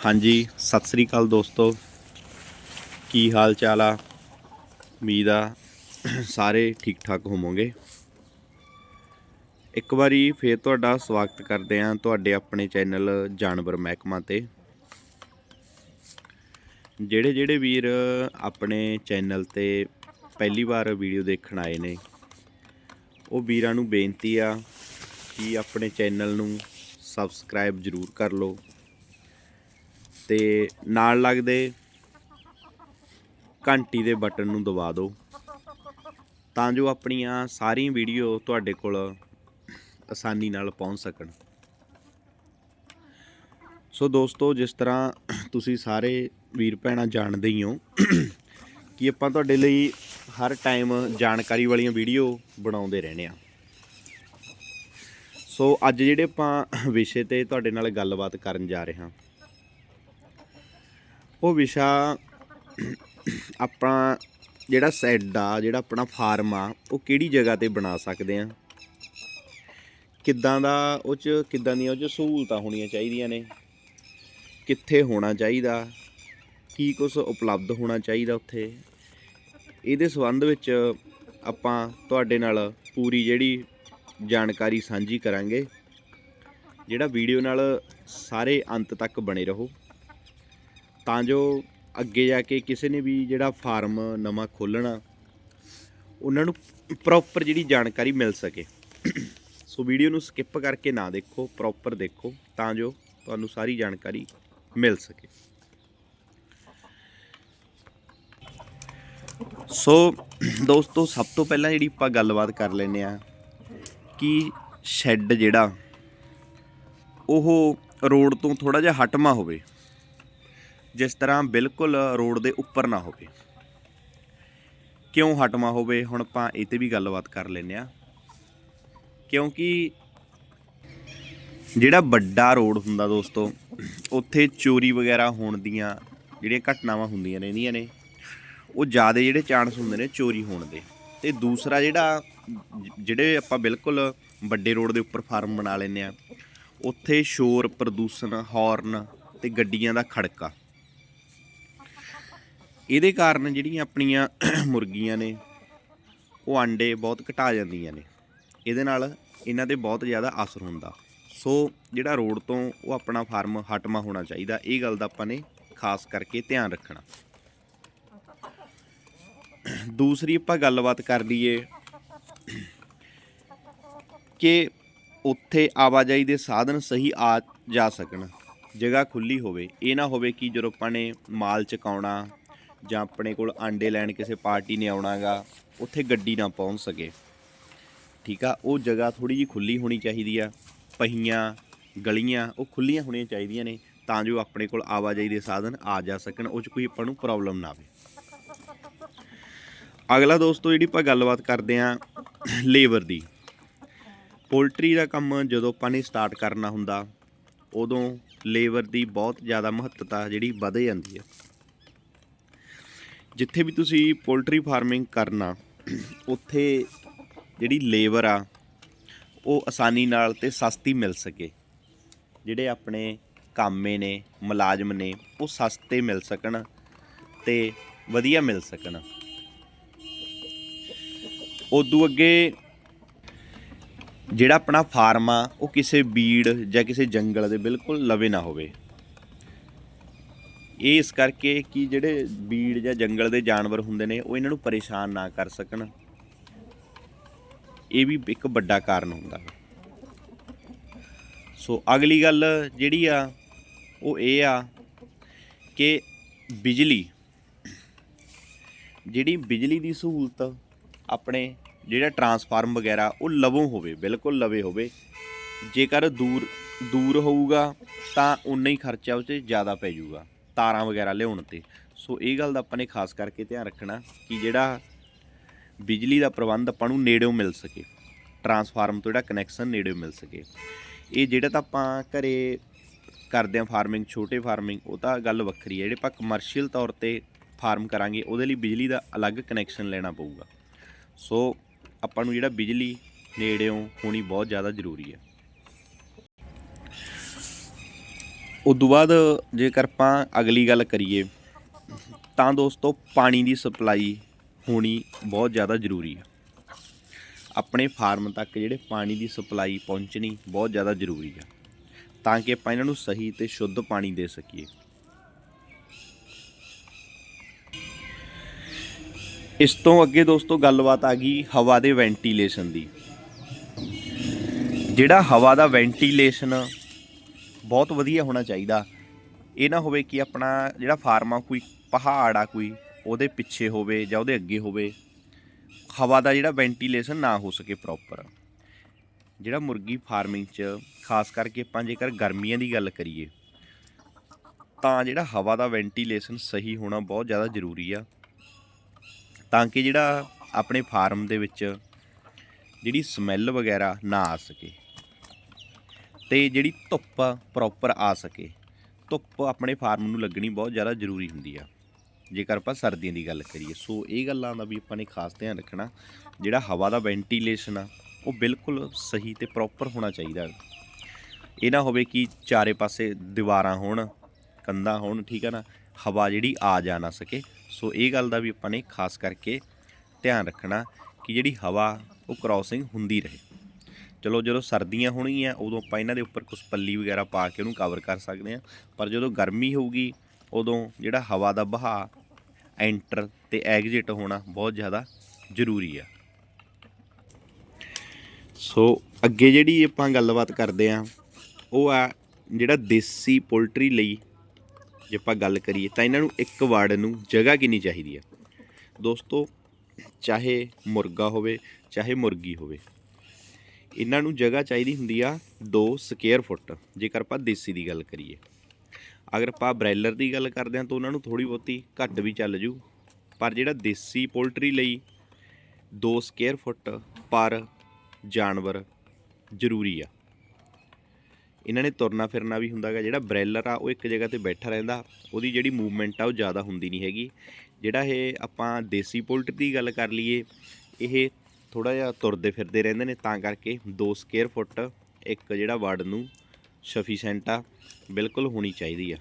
ਹਾਂਜੀ, ਸਤਿ ਸ੍ਰੀ ਅਕਾਲ ਦੋਸਤੋ। ਕੀ ਹਾਲ ਚਾਲ ਆ? ਉਮੀਦ ਆ ਸਾਰੇ ਠੀਕ ਠਾਕ ਹੋਵੋਗੇ। ਇੱਕ ਵਾਰੀ ਫੇਰ ਤੁਹਾਡਾ ਸਵਾਗਤ ਕਰਦੇ ਹਾਂ ਤੁਹਾਡੇ ਆਪਣੇ ਚੈਨਲ ਜਾਨਵਰ ਮਹਿਕਮਾ ਤੇ। ਜਿਹੜੇ ਜਿਹੜੇ ਵੀਰ ਆਪਣੇ ਚੈਨਲ ਤੇ ਪਹਿਲੀ ਵਾਰ ਵੀਡੀਓ ਦੇਖਣ ਆਏ ਨੇ, ਉਹ ਵੀਰਾਂ ਨੂੰ ਬੇਨਤੀ ਆ ਕਿ ਆਪਣੇ ਚੈਨਲ ਨੂੰ ਸਬਸਕ੍ਰਾਈਬ ਜ਼ਰੂਰ ਕਰ ਲਓ। ਤੇ ਨਾਲ ਲੱਗਦੇ ਘੰਟੀ ਦੇ ਬਟਨ ਨੂੰ ਦਬਾ ਦਿਓ। ਤਾਂ ਜੋ ਆਪਣੀਆਂ ਸਾਰੀਆਂ ਵੀਡੀਓ ਤੁਹਾਡੇ ਕੋਲ ਆਸਾਨੀ ਨਾਲ ਪਹੁੰਚ ਸਕਣ। ਸੋ ਦੋਸਤੋ, ਜਿਸ ਤਰ੍ਹਾਂ ਤੁਸੀਂ ਸਾਰੇ ਵੀਰ ਭੈਣਾਂ ਜਾਣਦੇ ਹੀ ਹੋ ਕਿ ਆਪਾਂ ਤੁਹਾਡੇ ਲਈ ਹਰ ਟਾਈਮ ਜਾਣਕਾਰੀ ਵਾਲੀਆਂ ਵੀਡੀਓ ਬਣਾਉਂਦੇ ਰਹਿੰਦੇ ਆ ਸੋ ਅੱਜ ਜਿਹੜੇ ਆਪਾਂ ਵਿਸ਼ੇ ਤੇ ਤੁਹਾਡੇ ਨਾਲ ਗੱਲਬਾਤ ਕਰਨ ਜਾ ਰਹੇ ਹਾਂ ਉਹ ਵਿਸ਼ਾ ਆਪਾਂ ਜਿਹੜਾ ਸੈੱਡ ਆ, ਜਿਹੜਾ ਆਪਣਾ ਫਾਰਮ ਆ, ਉਹ ਕਿਹੜੀ ਜਗ੍ਹਾ ਤੇ ਬਣਾ ਸਕਦੇ ਆ? ਕਿੱਦਾਂ ਦਾ ਉਹ ਚ, ਕਿੱਦਾਂ ਦੀਆਂ ਉਹ ਚ ਸਹੂਲਤਾਂ ਹੋਣੀਆਂ ਚਾਹੀਦੀਆਂ ਨੇ? ਕਿੱਥੇ ਹੋਣਾ ਚਾਹੀਦਾ? ਕੀ ਕੁਝ ਉਪਲਬਧ ਹੋਣਾ ਚਾਹੀਦਾ ਉੱਥੇ? ਇਹਦੇ ਸੰਬੰਧ ਵਿੱਚ ਆਪਾਂ ਤੁਹਾਡੇ ਨਾਲ ਪੂਰੀ ਜਿਹੜੀ ਜਾਣਕਾਰੀ ਸਾਂਝੀ ਕਰਾਂਗੇ। ਜਿਹੜਾ ਵੀਡੀਓ ਨਾਲ ਸਾਰੇ ਅੰਤ ਤੱਕ ਬਣੇ ਰਹੋ। ਤਾਂ ਜੋ ਅੱਗੇ ਜਾ ਕੇ ਕਿਸੇ ਨੇ ਵੀ ਜਿਹੜਾ ਫਾਰਮ ਨਵਾਂ ਖੋਲਣਾ ਉਹਨਾਂ ਨੂੰ ਪ੍ਰੋਪਰ ਜਿਹੜੀ ਜਾਣਕਾਰੀ ਮਿਲ ਸਕੇ। ਸੋ ਵੀਡੀਓ ਨੂੰ ਸਕਿਪ ਕਰਕੇ ਨਾ ਦੇਖੋ ਪ੍ਰੋਪਰ ਦੇਖੋ, ਤਾਂ ਜੋ ਤੁਹਾਨੂੰ ਸਾਰੀ ਜਾਣਕਾਰੀ ਮਿਲ ਸਕੇ। ਸੋ ਦੋਸਤੋ, ਸਭ ਤੋਂ ਪਹਿਲਾਂ ਜਿਹੜੀ ਆਪਾਂ ਗੱਲਬਾਤ ਕਰ ਲੈਨੇ ਆ ਕਿ ਸ਼ੈੱਡ ਜਿਹੜਾ, ਉਹ ਰੋਡ ਤੋਂ ਥੋੜਾ ਜਿਹਾ ਹਟਮਾ ਹੋਵੇ। ਜਿਸ ਤਰ੍ਹਾਂ ਬਿਲਕੁਲ ਰੋਡ ਦੇ ਉੱਪਰ ਨਾ ਹੋਵੇ। ਕਿਉਂ ਹਟਮਾ ਹੋਵੇ? ਹੁਣ ਆਪਾਂ ਇਹ ਤੇ ਵੀ ਗੱਲਬਾਤ ਕਰ ਲੈਨੇ ਆ ਕਿਉਂਕਿ ਜਿਹੜਾ ਵੱਡਾ ਰੋਡ ਹੁੰਦਾ ਦੋਸਤੋ, ਉੱਥੇ ਚੋਰੀ ਵਗੈਰਾ ਹੋਣ ਦੀਆਂ ਜਿਹੜੀਆਂ ਘਟਨਾਵਾਂ ਹੁੰਦੀਆਂ ਰਹਿੰਦੀਆਂ ਨੇ, ਉਹ ਜ਼ਿਆਦਾ ਜਿਹੜੇ ਚਾਂਸ ਹੁੰਦੇ ਨੇ ਚੋਰੀ ਹੋਣ ਦੇ। ਤੇ ਦੂਸਰਾ ਜਿਹੜਾ ਜਿਹੜੇ ਆਪਾਂ ਬਿਲਕੁਲ ਵੱਡੇ ਰੋਡ ਦੇ ਉੱਪਰ ਫਾਰਮ ਬਣਾ ਲੈਨੇ ਆ ਉੱਥੇ ਸ਼ੋਰ, ਪ੍ਰਦੂਸ਼ਣ, ਹਾਰਨ ਤੇ ਗੱਡੀਆਂ ਦਾ ਖੜਕਾ। ਇਹਦੇ ਕਾਰਨ ਜਿਹੜੀਆਂ ਆਪਣੀਆਂ ਮੁਰਗੀਆਂ ਨੇ, ਉਹ ਆਂਡੇ ਬਹੁਤ ਘਟਾ ਜਾਂਦੀਆਂ ਨੇ। ਇਹਦੇ ਨਾਲ ਇਹਨਾਂ ਤੇ ਬਹੁਤ ਜ਼ਿਆਦਾ ਅਸਰ ਹੁੰਦਾ। ਸੋ ਜਿਹੜਾ ਰੋਡ ਤੋਂ ਉਹ ਆਪਣਾ ਫਾਰਮ ਹਟਮਾ ਹੋਣਾ ਚਾਹੀਦਾ, ਇਹ ਗੱਲ ਦਾ ਆਪਾਂ ਨੇ ਖਾਸ ਕਰਕੇ ਧਿਆਨ ਰੱਖਣਾ। ਦੂਸਰੀ ਆਪਾਂ ਗੱਲਬਾਤ ਕਰ ਲਈਏ ਕਿ ਉੱਥੇ ਆਵਾਜਾਈ ਦੇ ਸਾਧਨ ਸਹੀ ਆ ਜਾ ਸਕਣ, ਜਗ੍ਹਾ ਖੁੱਲੀ ਹੋਵੇ, ਇਹ ਨਾ ਹੋਵੇ ਕਿ ਜਦੋਂ ਆਪਾਂ ਨੇ ਮਾਲ ਚਕਾਉਣਾ ਜਾਂ ਆਪਣੇ ਕੋਲ ਆਂਡੇ ਲੈਣ ਕਿਸੇ ਪਾਰਟੀ ਨੇ ਆਉਣਾਗਾ, ਉੱਥੇ ਗੱਡੀ ਨਾ ਪਹੁੰਚ ਸਕੇ। ਠੀਕ ਆ? ਉਹ ਜਗ੍ਹਾ ਥੋੜੀ ਜਿਹੀ ਖੁੱਲੀ ਹੋਣੀ ਚਾਹੀਦੀ ਆ। ਪਹੀਆਂ, ਗਲੀਆਂ, ਉਹ ਖੁੱਲੀਆਂ ਹੋਣੀਆਂ ਚਾਹੀਦੀਆਂ ਨੇ ਤਾਂ ਜੋ ਆਪਣੇ ਕੋਲ ਆਵਾਜਾਈ ਦੇ ਸਾਧਨ ਆ ਜਾ ਸਕਣ, ਉਹ 'ਚ ਕੋਈ ਆਪਾਂ ਨੂੰ ਪ੍ਰੋਬਲਮ ਨਾ ਆਵੇ। ਅਗਲਾ ਦੋਸਤੋ, ਜਿਹੜੀ ਆਪਾਂ ਗੱਲਬਾਤ ਕਰਦੇ ਆਂ ਲੇਬਰ ਦੀ। ਪੋਲਟਰੀ ਦਾ ਕੰਮ ਜਦੋਂ ਆਪਾਂ ਨੇ ਸਟਾਰਟ ਕਰਨਾ ਹੁੰਦਾ, ਉਦੋਂ ਲੇਬਰ ਦੀ ਬਹੁਤ ਜ਼ਿਆਦਾ ਮਹੱਤਤਾ ਜਿਹੜੀ ਵਧ ਜਾਂਦੀ ਹੈ ਜਿੱਥੇ ਵੀ ਤੁਸੀਂ ਪੋਲਟਰੀ ਫਾਰਮਿੰਗ ਕਰਨਾ, ਉੱਥੇ ਜਿਹੜੀ ਲੇਬਰ ਆ, ਉਹ ਆਸਾਨੀ ਨਾਲ ਤੇ ਸਸਤੀ ਮਿਲ ਸਕੇ। ਜਿਹੜੇ ਆਪਣੇ ਕਾਮੇ ਨੇ, ਮੁਲਾਜ਼ਮ ਨੇ, ਉਹ ਸਸਤੇ ਮਿਲ ਸਕਣ ਤੇ ਵਧੀਆ ਮਿਲ ਸਕਣ। ਉਦੋਂ ਅੱਗੇ ਜਿਹੜਾ ਆਪਣਾ ਫਾਰਮ ਆ, ਉਹ ਕਿਸੇ ਬੀੜ ਜਾਂ ਕਿਸੇ ਜੰਗਲ ਦੇ ਬਿਲਕੁਲ ਲਵੇ ਨਾ ਹੋਵੇ। ਇਹ ਇਸ ਕਰਕੇ ਕਿ ਜਿਹੜੇ ਬੀੜ ਜਾਂ ਜੰਗਲ ਦੇ ਜਾਨਵਰ ਹੁੰਦੇ ਨੇ, ਉਹ ਇਹਨਾਂ ਨੂੰ ਪਰੇਸ਼ਾਨ ਨਾ ਕਰ ਸਕਣ। ਇਹ ਵੀ ਇੱਕ ਵੱਡਾ ਕਾਰਨ ਹੁੰਦਾ ਹੈ। ਸੋ ਅਗਲੀ ਗੱਲ ਜਿਹੜੀ ਆ, ਉਹ ਇਹ ਆ ਕਿ ਬਿਜਲੀ, ਜਿਹੜੀ ਬਿਜਲੀ ਦੀ ਸਹੂਲਤ ਆਪਣੇ ਜਿਹੜਾ ਟਰਾਂਸਫਾਰਮ ਵਗੈਰਾ, ਉਹ ਲਵੋਂ ਹੋਵੇ, ਬਿਲਕੁਲ ਲਵੇ ਹੋਵੇ। ਜੇਕਰ ਦੂਰ ਦੂਰ ਹੋਊਗਾ, ਤਾਂ ਉਨਾ ਹੀ ਖਰਚਾ ਉਹ 'ਤੇ ਜ਼ਿਆਦਾ ਪੈ ਜਾਊਗਾ। ਤਾਰਾਂ ਵਗੈਰਾ ਲਿਆਉਣ ਤੇ। ਸੋ ਇਹ ਗੱਲ ਦਾ ਆਪਾਂ ਨੇ ਖਾਸ ਕਰਕੇ ਧਿਆਨ ਰੱਖਣਾ ਕਿ ਜਿਹੜਾ ਬਿਜਲੀ ਦਾ ਪ੍ਰਬੰਧ ਆਪਾਂ ਨੂੰ ਨੇੜਿਓਂ ਮਿਲ ਸਕੇ। ਟਰਾਂਸਫਾਰਮ ਤੋਂ ਜਿਹੜਾ ਕਨੈਕਸ਼ਨ ਨੇੜਿਓਂ ਮਿਲ ਸਕੇ। ਇਹ ਜਿਹੜਾ ਤਾਂ ਆਪਾਂ ਘਰੇ ਕਰਦੇ ਆ ਫਾਰਮਿੰਗ, ਛੋਟੇ ਫਾਰਮਿੰਗ, ਉਹ ਤਾਂ ਗੱਲ ਵੱਖਰੀ ਹੈ। ਜਿਹੜੇ ਆਪਾਂ ਕਮਰਸ਼ੀਅਲ ਤੌਰ ਤੇ ਫਾਰਮ ਕਰਾਂਗੇ, ਉਹਦੇ ਲਈ ਬਿਜਲੀ ਦਾ ਅਲੱਗ ਕਨੈਕਸ਼ਨ ਲੈਣਾ ਪਊਗਾ। ਸੋ ਆਪਾਂ ਨੂੰ ਜਿਹੜਾ ਬਿਜਲੀ ਨੇੜਿਓਂ ਹੋਣੀ ਬਹੁਤ ਜ਼ਿਆਦਾ ਜ਼ਰੂਰੀ ਹੈ। ਉਦੋਂ ਬਾਅਦ ਜੇਕਰ ਆਪਾਂ ਅਗਲੀ ਗੱਲ ਕਰੀਏ, ਤਾਂ ਦੋਸਤੋ ਪਾਣੀ ਦੀ ਸਪਲਾਈ ਹੋਣੀ ਬਹੁਤ ਜ਼ਿਆਦਾ ਜ਼ਰੂਰੀ ਹੈ ਆਪਣੇ ਫਾਰਮ ਤੱਕ ਜਿਹੜੇ ਪਾਣੀ ਦੀ ਸਪਲਾਈ ਪਹੁੰਚਣੀ ਬਹੁਤ ਜ਼ਿਆਦਾ ਜ਼ਰੂਰੀ ਹੈ ਤਾਂ ਕਿ ਆਪਾਂ ਇਹਨਾਂ ਨੂੰ ਸਹੀ ਤੇ ਸ਼ੁੱਧ ਪਾਣੀ ਦੇ ਸਕੀਏ। ਇਸ ਤੋਂ ਅੱਗੇ ਦੋਸਤੋ ਗੱਲਬਾਤ ਆ ਗਈ ਹਵਾ ਦੇ ਵੈਂਟੀਲੇਸ਼ਨ ਦੀ। ਜਿਹੜਾ ਹਵਾ ਦਾ ਵੈਂਟੀਲੇਸ਼ਨ ਬਹੁਤ ਵਧੀਆ ਹੋਣਾ ਚਾਹੀਦਾ। ਇਹ ਨਾ ਹੋਵੇ ਕਿ ਆਪਣਾ ਜਿਹੜਾ ਫਾਰਮ ਆ, ਕੋਈ ਪਹਾੜ ਆ, ਕੋਈ ਉਹਦੇ ਪਿੱਛੇ ਹੋਵੇ ਜਾਂ ਉਹਦੇ ਅੱਗੇ ਹੋਵੇ, ਹਵਾ ਦਾ ਜਿਹੜਾ ਵੈਂਟੀਲੇਸ਼ਨ ਨਾ ਹੋ ਸਕੇ ਪ੍ਰੋਪਰ ਜਿਹੜਾ ਮੁਰਗੀ ਫਾਰਮਿੰਗ 'ਚ, ਖਾਸ ਕਰਕੇ ਆਪਾਂ ਜੇਕਰ ਗਰਮੀਆਂ ਦੀ ਗੱਲ ਕਰੀਏ, ਤਾਂ ਜਿਹੜਾ ਹਵਾ ਦਾ ਵੈਂਟੀਲੇਸ਼ਨ ਸਹੀ ਹੋਣਾ ਬਹੁਤ ਜ਼ਿਆਦਾ ਜ਼ਰੂਰੀ ਆ। ਤਾਂ ਕਿ ਜਿਹੜਾ ਆਪਣੇ ਫਾਰਮ ਦੇ ਵਿੱਚ ਜਿਹੜੀ ਸਮੈਲ ਵਗੈਰਾ ਨਾ ਆ ਸਕੇ। ਤੇ ਜਿਹੜੀ ਧੁੱਪ ਪ੍ਰੋਪਰ ਆ ਸਕੇ। ਧੁੱਪ ਆਪਣੇ ਫਾਰਮ ਨੂੰ ਲੱਗਣੀ ਬਹੁਤ ਜ਼ਿਆਦਾ ਜ਼ਰੂਰੀ ਹੁੰਦੀ ਆ। ਜੇਕਰ ਆਪਾਂ ਸਰਦੀਆਂ ਦੀ ਗੱਲ ਕਰੀਏ, ਸੋ ਇਹ ਗੱਲਾਂ ਦਾ ਵੀ ਆਪਾਂ ਨੇ ਖਾਸ ਧਿਆਨ ਰੱਖਣਾ। ਜਿਹੜਾ ਹਵਾ ਦਾ ਵੈਂਟੀਲੇਸ਼ਨ ਆ, ਉਹ ਬਿਲਕੁਲ ਸਹੀ ਤੇ ਪ੍ਰੋਪਰ ਹੋਣਾ ਚਾਹੀਦਾ। ਇਹ ਨਾ ਹੋਵੇ ਕਿ ਚਾਰੇ ਪਾਸੇ ਦੀਵਾਰਾਂ ਹੋਣ, ਕੰਧਾਂ ਹੋਣ, ਠੀਕ ਆ ਨਾ? ਹਵਾ ਜਿਹੜੀ ਆ ਜਾ ਨਾ ਸਕੇ। ਸੋ ਇਹ ਗੱਲ ਦਾ ਵੀ ਆਪਾਂ ਨੇ ਖਾਸ ਕਰਕੇ ਧਿਆਨ ਰੱਖਣਾ ਕਿ ਜਿਹੜੀ ਹਵਾ, ਉਹ ਕ੍ਰਾਸਿੰਗ ਹੁੰਦੀ ਰਹੇ। ਚਲੋ ਜਦੋਂ ਸਰਦੀਆਂ ਹੋਣਗੀਆਂ, ਉਦੋਂ ਆਪਾਂ ਇਹਨਾਂ ਦੇ ਉੱਪਰ ਕੁਝ ਪੱਲੀ ਵਗੈਰਾ ਪਾ ਕੇ ਉਹਨੂੰ ਕਵਰ ਕਰ ਸਕਦੇ ਹਾਂ। ਪਰ ਜਦੋਂ ਗਰਮੀ ਹੋਊਗੀ, ਉਦੋਂ ਜਿਹੜਾ ਹਵਾ ਦਾ ਵਹਾਅ, ਐਂਟਰ ਤੇ ਐਗਜ਼ਿਟ ਹੋਣਾ ਬਹੁਤ ਜ਼ਿਆਦਾ ਜ਼ਰੂਰੀ ਆ। ਸੋ ਅੱਗੇ ਜਿਹੜੀ ਆਪਾਂ ਗੱਲਬਾਤ ਕਰਦੇ ਆ ਉਹ ਆ ਜਿਹੜਾ ਦੇਸੀ ਪੋਲਟਰੀ ਲਈ ਜੇ ਆਪਾਂ ਗੱਲ ਕਰੀਏ, ਤਾਂ ਇਹਨਾਂ ਨੂੰ ਇੱਕ ਵਾਰਡ ਨੂੰ ਜਗ੍ਹਾ ਕਿੰਨੀ ਚਾਹੀਦੀ ਆ? ਦੋਸਤੋ, ਚਾਹੇ ਮੁਰਗਾ ਹੋਵੇ, ਚਾਹੇ ਮੁਰਗੀ ਹੋਵੇ ਇਹਨਾਂ ਨੂੰ ਜਗ੍ਹਾ ਚਾਹੀਦੀ ਹੁੰਦੀ ਆ 2 ਸਕੁਅਰ ਫੁੱਟ। ਜੇਕਰ ਆਪਾਂ ਦੇਸੀ ਦੀ ਗੱਲ ਕਰੀਏ। ਅਗਰ ਆਪਾਂ ਬ੍ਰਾਇਲਰ ਦੀ ਗੱਲ ਕਰਦੇ ਹਾਂ ਤਾਂ ਉਹਨਾਂ ਨੂੰ ਥੋੜੀ ਬਹੁਤੀ ਘੱਟ ਵੀ ਚੱਲ ਜੂ। ਪਰ ਜਿਹੜਾ ਦੇਸੀ ਪੋਲਟਰੀ ਲਈ 2 ਸਕੁਅਰ ਫੁੱਟ ਪਰ ਜਾਨਵਰ ਜ਼ਰੂਰੀ ਆ। ਇਹਨਾਂ ਨੇ ਤੁਰਨਾ ਫਿਰਨਾ ਵੀ ਹੁੰਦਾਗਾ ਜਿਹੜਾ ਬ੍ਰੈਲਰ ਆ, ਉਹ ਇੱਕ ਜਗ੍ਹਾ ਤੇ ਬੈਠਾ ਰਹਿੰਦਾ। ਉਹਦੀ ਜਿਹੜੀ ਮੂਵਮੈਂਟ ਆ, ਉਹ ਜ਼ਿਆਦਾ ਹੁੰਦੀ ਨਹੀਂ ਹੈਗੀ। ਜਿਹੜਾ ਇਹ ਆਪਾਂ ਦੇਸੀ ਪੋਲਟਰੀ ਦੀ ਗੱਲ ਕਰ ਲਈਏ, ਇਹ ਥੋੜਾ ਜਿਹਾ ਤੁਰਦੇ ਫਿਰਦੇ ਰਹਿੰਦੇ ਨੇ, ਤਾਂ ਕਰਕੇ 2 ਸਕੁਅਰ ਫੁੱਟ ਇੱਕ ਜਿਹੜਾ ਵਰਡ ਨੂੰ ਸਫੀਸ਼ੈਂਟ ਆ, ਬਿਲਕੁਲ ਹੋਣੀ ਚਾਹੀਦੀ ਆ।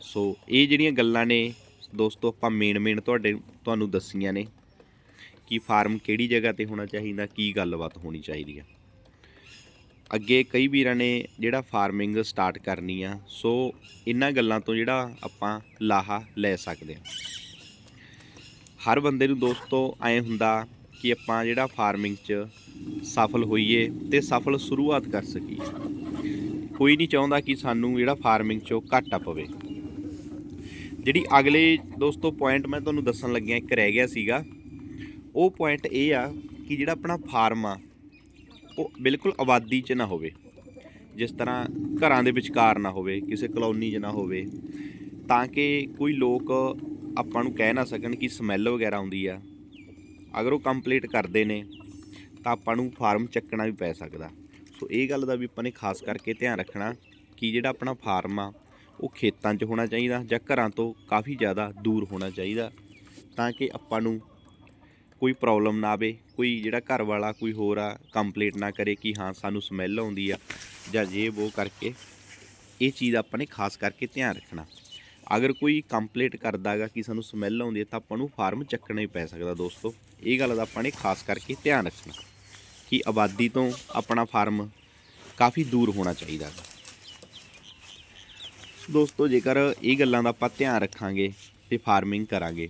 ਸੋ ਇਹ ਜਿਹੜੀਆਂ ਗੱਲਾਂ ਨੇ ਦੋਸਤੋ, ਆਪਾਂ ਮੇਨ ਮੇਨ ਤੁਹਾਡੇ, ਤੁਹਾਨੂੰ ਦੱਸੀਆਂ ਨੇ ਕਿ ਫਾਰਮ ਕਿਹੜੀ ਜਗ੍ਹਾ ਤੇ ਹੋਣਾ ਚਾਹੀਦਾ, ਕੀ ਗੱਲਬਾਤ ਹੋਣੀ ਚਾਹੀਦੀ ਆ। ਅੱਗੇ ਕਈ ਵੀਰਾਂ ਨੇ ਜਿਹੜਾ ਫਾਰਮਿੰਗ ਸਟਾਰਟ ਕਰਨੀ ਆ, ਸੋ ਇਹਨਾਂ ਗੱਲਾਂ ਤੋਂ ਜਿਹੜਾ ਆਪਾਂ ਲਾਹਾ ਲੈ ਸਕਦੇ ਆ। ਹਰ ਬੰਦੇ ਨੂੰ ਦੋਸਤੋ ਐ ਹੁੰਦਾ ਕਿ ਆਪਾਂ ਜਿਹੜਾ ਫਾਰਮਿੰਗ 'ਚ ਸਫਲ ਹੋਈਏ ਤੇ ਸਫਲ ਸ਼ੁਰੂਆਤ ਕਰ ਸਕੀਏ। ਕੋਈ ਨਹੀਂ ਚਾਹੁੰਦਾ ਕਿ ਸਾਨੂੰ ਜਿਹੜਾ ਫਾਰਮਿੰਗ 'ਚੋਂ ਘਾਟਾ ਪਵੇ। ਜਿਹੜੀ ਅਗਲੇ ਦੋਸਤੋ ਪੁਆਇੰਟ ਮੈਂ ਤੁਹਾਨੂੰ ਦੱਸਣ ਲੱਗਿਆ, ਇੱਕ ਰਹਿ ਗਿਆ ਸੀਗਾ। ਉਹ ਪੁਆਇੰਟ ਇਹ ਆ ਕਿ ਜਿਹੜਾ ਆਪਣਾ ਫਾਰਮ ਆ, ਉਹ ਬਿਲਕੁਲ ਆਬਾਦੀ 'ਚ ਨਾ ਹੋਵੇ। ਜਿਸ ਤਰ੍ਹਾਂ ਘਰਾਂ ਦੇ ਵਿਚਕਾਰ ਨਾ ਹੋਵੇ, ਕਿਸੇ ਕਲੋਨੀ 'ਚ ਨਾ ਹੋਵੇ। ਤਾਂ ਕਿ ਕੋਈ ਲੋਕ ਆਪਾਂ ਨੂੰ ਕਹਿ ਨਾ ਸਕਣ ਕਿ ਸਮੈਲ ਵਗੈਰਾ ਆਉਂਦੀ ਆ। ਅਗਰ ਉਹ ਕੰਪਲੀਟ ਕਰਦੇ ਨੇ, ਤਾਂ ਆਪਾਂ ਨੂੰ ਫਾਰਮ ਚੱਕਣਾ ਵੀ ਪੈ ਸਕਦਾ। ਸੋ ਇਹ ਗੱਲ ਦਾ ਵੀ ਆਪਾਂ ਨੇ ਖਾਸ ਕਰਕੇ ਧਿਆਨ ਰੱਖਣਾ ਕਿ ਜਿਹੜਾ ਆਪਣਾ ਫਾਰਮ ਆ, ਉਹ ਖੇਤਾਂ 'ਚ ਹੋਣਾ ਚਾਹੀਦਾ ਜਾਂ ਘਰਾਂ ਤੋਂ ਕਾਫੀ ਜ਼ਿਆਦਾ ਦੂਰ ਹੋਣਾ ਚਾਹੀਦਾ ਤਾਂ ਕਿ ਆਪਾਂ ਨੂੰ ਕੋਈ ਪ੍ਰੋਬਲਮ ਨਾ ਆਵੇ, ਕੋਈ ਜਿਹੜਾ ਘਰ ਵਾਲਾ ਕੋਈ ਹੋਰ ਆ ਕੰਪਲੀਟ ਨਾ ਕਰੇ ਕਿ ਹਾਂ ਸਾਨੂੰ ਸਮੈਲ ਆਉਂਦੀ ਆ ਜਾਂ ਜੇ ਉਹ ਕਰਕੇ। ਇਹ ਚੀਜ਼ ਆਪਾਂ ਨੇ ਖਾਸ ਕਰਕੇ ਧਿਆਨ ਰੱਖਣਾ। ਅਗਰ ਕੋਈ ਕੰਪਲੀਟ ਕਰਦਾਗਾ ਕਿ ਸਾਨੂੰ ਸਮੈਲ ਆਉਂਦੀ ਹੈ ਤਾਂ ਆਪਾਂ ਨੂੰ ਫਾਰਮ ਚੱਕਣਾ ਹੀ ਪੈ ਸਕਦਾ ਦੋਸਤੋ। ਇਹ ਗੱਲ ਦਾ ਆਪਾਂ ਨੇ ਖਾਸ ਕਰਕੇ ਧਿਆਨ ਰੱਖਣਾ ਕਿ ਆਬਾਦੀ ਤੋਂ ਆਪਣਾ ਫਾਰਮ ਕਾਫੀ ਦੂਰ ਹੋਣਾ ਚਾਹੀਦਾ ਹੈ। ਦੋਸਤੋ, ਜੇਕਰ ਇਹ ਗੱਲਾਂ ਦਾ ਆਪਾਂ ਧਿਆਨ ਰੱਖਾਂਗੇ ਤੇ ਫਾਰਮਿੰਗ ਕਰਾਂਗੇ,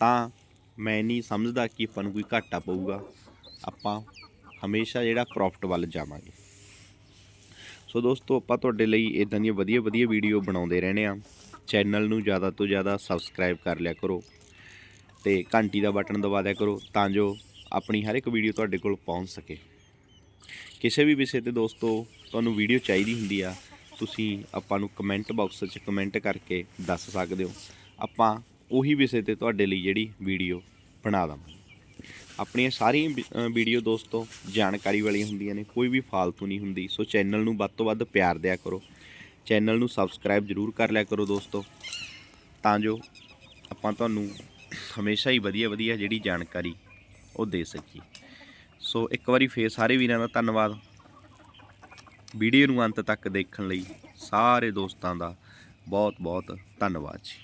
ਤਾਂ ਮੈਂ ਨਹੀਂ ਸਮਝਦਾ ਕਿ ਆਪਾਂ ਨੂੰ ਕੋਈ ਘਾਟਾ ਪਊਗਾ। ਆਪਾਂ ਹਮੇਸ਼ਾ ਜਿਹੜਾ ਪ੍ਰੋਫਿਟ ਵੱਲ ਜਾਵਾਂਗੇ। ਸੋ ਦੋਸਤੋ, ਆਪਾਂ ਤੁਹਾਡੇ ਲਈ ਇਦਾਂ ਦੀਆਂ ਵਧੀਆ ਵਧੀਆ ਵੀਡੀਓ ਬਣਾਉਂਦੇ ਰਹਿੰਦੇ ਆ ਚੈਨਲ ਨੂੰ ਜ਼ਿਆਦਾ ਤੋਂ ਜ਼ਿਆਦਾ ਸਬਸਕ੍ਰਾਈਬ ਕਰ ਲਿਆ ਕਰੋ ਤੇ ਘੰਟੀ ਦਾ ਬਟਨ ਦਬਾ ਦਿਆ ਕਰੋ ਤਾਂ ਜੋ ਆਪਣੀ ਹਰ ਇੱਕ ਵੀਡੀਓ ਤੁਹਾਡੇ ਕੋਲ ਪਹੁੰਚ ਸਕੇ। ਕਿਸੇ ਵੀ ਵਿਸ਼ੇ ਤੇ ਦੋਸਤੋ, ਤੁਹਾਨੂੰ ਵੀਡੀਓ ਚਾਹੀਦੀ ਹੁੰਦੀ ਆ, ਤੁਸੀਂ ਆਪਾਂ ਨੂੰ ਕਮੈਂਟ ਬਾਕਸ 'ਚ ਕਮੈਂਟ ਕਰਕੇ ਦੱਸ ਸਕਦੇ ਹੋ। ਆਪਾਂ ਉਹੀ ਵਿਸ਼ੇ ਤੇ ਤੁਹਾਡੇ ਲਈ ਜਿਹੜੀ ਵੀਡੀਓ ਬਣਾ ਦਵਾਂਗੇ। ਆਪਣੀਆਂ ਸਾਰੀਆਂ ਵੀਡੀਓ ਦੋਸਤੋ ਜਾਣਕਾਰੀ ਵਾਲੀਆਂ ਹੁੰਦੀਆਂ ਨੇ, ਕੋਈ ਵੀ ਫਾਲਤੂ ਨਹੀਂ ਹੁੰਦੀ। ਸੋ ਚੈਨਲ ਨੂੰ ਵੱਧ ਤੋਂ ਵੱਧ ਪਿਆਰ ਦਿਆ ਕਰੋ। ਚੈਨਲ ਨੂੰ ਸਬਸਕ੍ਰਾਈਬ ਜ਼ਰੂਰ ਕਰ ਲਿਆ ਕਰੋ ਦੋਸਤੋ। ਤਾਂ ਜੋ ਆਪਾਂ ਤੁਹਾਨੂੰ ਹਮੇਸ਼ਾ ਹੀ ਵਧੀਆ ਵਧੀਆ ਜਿਹੜੀ ਜਾਣਕਾਰੀ ਉਹ ਦੇ ਸਕੀਏ। ਸੋ ਇੱਕ ਵਾਰੀ ਫੇਰ ਸਾਰੇ ਵੀਰਾਂ ਦਾ ਧੰਨਵਾਦ। ਵੀਡੀਓ ਨੂੰ ਅੰਤ ਤੱਕ ਦੇਖਣ ਲਈ ਸਾਰੇ ਦੋਸਤਾਂ ਦਾ ਬਹੁਤ ਬਹੁਤ ਧੰਨਵਾਦ ਜੀ।